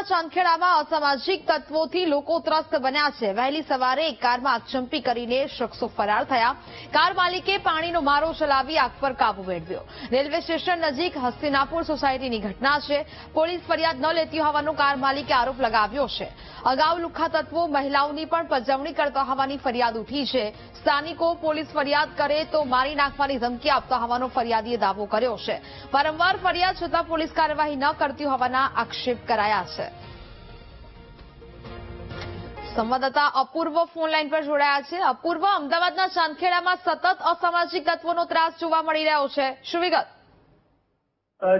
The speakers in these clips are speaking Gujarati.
અમદાવાદના ચાંદખેડામાં અસામાજિક તત્વોથી લોકો ત્રસ્ત બન્યા છે. વહેલી સવારે એક કારમાં આગચંપી કરીને શખ્સો ફરાર થયા. કાર માલિકે પાણીનો મારો ચલાવી આગ પર કાબુ મેળવ્યો. રેલવે સ્ટેશન નજીક હસ્તિનાપુર સોસાયટીની ઘટના છે. પોલીસ ફરિયાદ ન લેતી હોવાનો કાર માલિકે આરોપ લગાવ્યો છે. અગાઉ લુખ્ખા તત્વો મહિલાઓની પણ પજવણી કરતા હોવાની ફરિયાદ ઉઠી છે. સ્થાનિકો પોલીસ ફરિયાદ કરે તો મારી નાખવાની ધમકી આપતા હોવાનો ફરિયાદીએ દાવો કર્યો છે. વારંવાર ફરિયાદ છતાં પોલીસ કાર્યવાહી ન કરતી હોવાના આક્ષેપ કરાયા છે. સંવાદદાતા અપૂર્વ ફોન લાઈન પર જોડાયા છે. અપૂર્વ, અમદાવાદના ચાંદખેડામાં સતત અસામાજિક તત્વોનો ત્રાસ જોવા મળી રહ્યો છે. શું વિગત?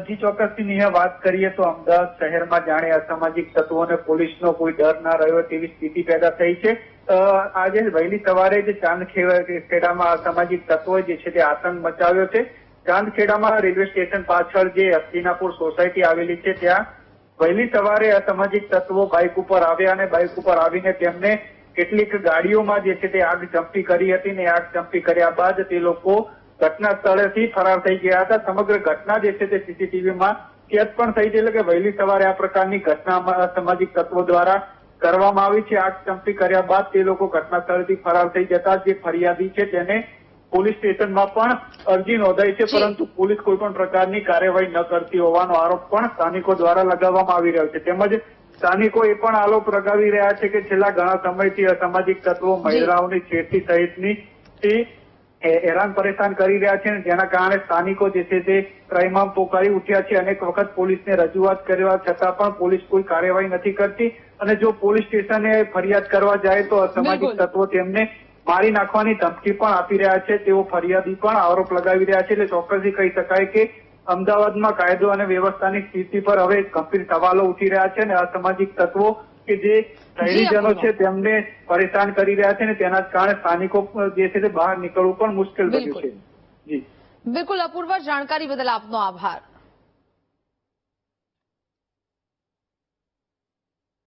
જી, ચોક્કસથી નિહા વાત કરીએ તો અમદાવાદ શહેરમાં જાણે અસામાજિક તત્વોને પોલીસનો કોઈ ડર ના રહ્યો તેવી સ્થિતિ પેદા થઈ છે. આજે વહેલી સવારે જે ચાંદખેડામાં અસામાજિક તત્વો જે છે તે આતંક મચાવ્યો છે. ચાંદખેડામાં રેલવે સ્ટેશન પાછળ જે હસ્તિનાપુર સોસાયટી આવેલી છે, ત્યાં વહેલી સવારે અસામાજિક તત્વો બાઇક ઉપર આવ્યા અને બાઇક ઉપર આવીને તેમને કેટલીક ગાડીઓમાં જે છે તે આગ ચંપી કરી હતી ને આગ ચંપી કર્યા બાદ તે લોકો ઘટના સ્થળેથી ફરાર થઈ ગયા હતા. સમગ્ર ઘટના જે છે તે સીસીટીવીમાં કેદ પણ થઈ છે. એટલે કે વહેલી સવારે આ પ્રકારની ઘટના સામાજિક તત્વો દ્વારા કરવામાં આવી છે. આગ ચંપી કર્યા બાદ તે લોકો ઘટના સ્થળેથી ફરાર થઈ જતા જે ફરિયાદી છે તેને પોલીસ સ્ટેશનમાં પણ અરજી નોંધાઈ છે પરંતુ પોલીસ કોઈ પણ પ્રકારની કાર્યવાહી ન કરતી હોવાનો આરોપ પણ સ્થાનિકો દ્વારા લગાવવામાં આવી રહ્યો છે. તેમજ સ્થાનિકો એ પણ આરોપ લગાવી રહ્યા છે કે છેલ્લા ઘણા સમયથી અસામાજિક તત્વો મહિલાઓની છેડતી સહિતની હેરાન પરેશાન કરી રહ્યા છે અને જેના કારણે સ્થાનિકો જે છે તે ક્રાઇમમાં પોકારી ઉઠ્યા છે. અનેક વખત પોલીસને રજૂઆત કરવા છતાં પણ પોલીસ કોઈ કાર્યવાહી નથી કરતી. અને જો પોલીસ સ્ટેશને ફરિયાદ કરવા જાય તો અસામાજિક તત્વો તેમને મારી નાખવાની ધમકી પણ આપી રહ્યા છે તેઓ ફરિયાદી પણ આરોપ લગાવી રહ્યા છે એટલે ચોક્કસથી કહી શકાય કે અમદાવાદમાં કાયદો અને વ્યવસ્થાની સ્થિતિ પર હવે ગંભીર સવાલો ઉઠી રહ્યા છે અને અસામાજિક તત્વો કે જે શહેરીજનો છે તેમને પરેશાન કરી રહ્યા છે અને તેના કારણે સ્થાનિકો જે છે તે બહાર નીકળવું પણ મુશ્કેલ બન્યું છે. જી. બિલકુલ અપૂર્વ જાણકારી બદલ આપનો આભાર.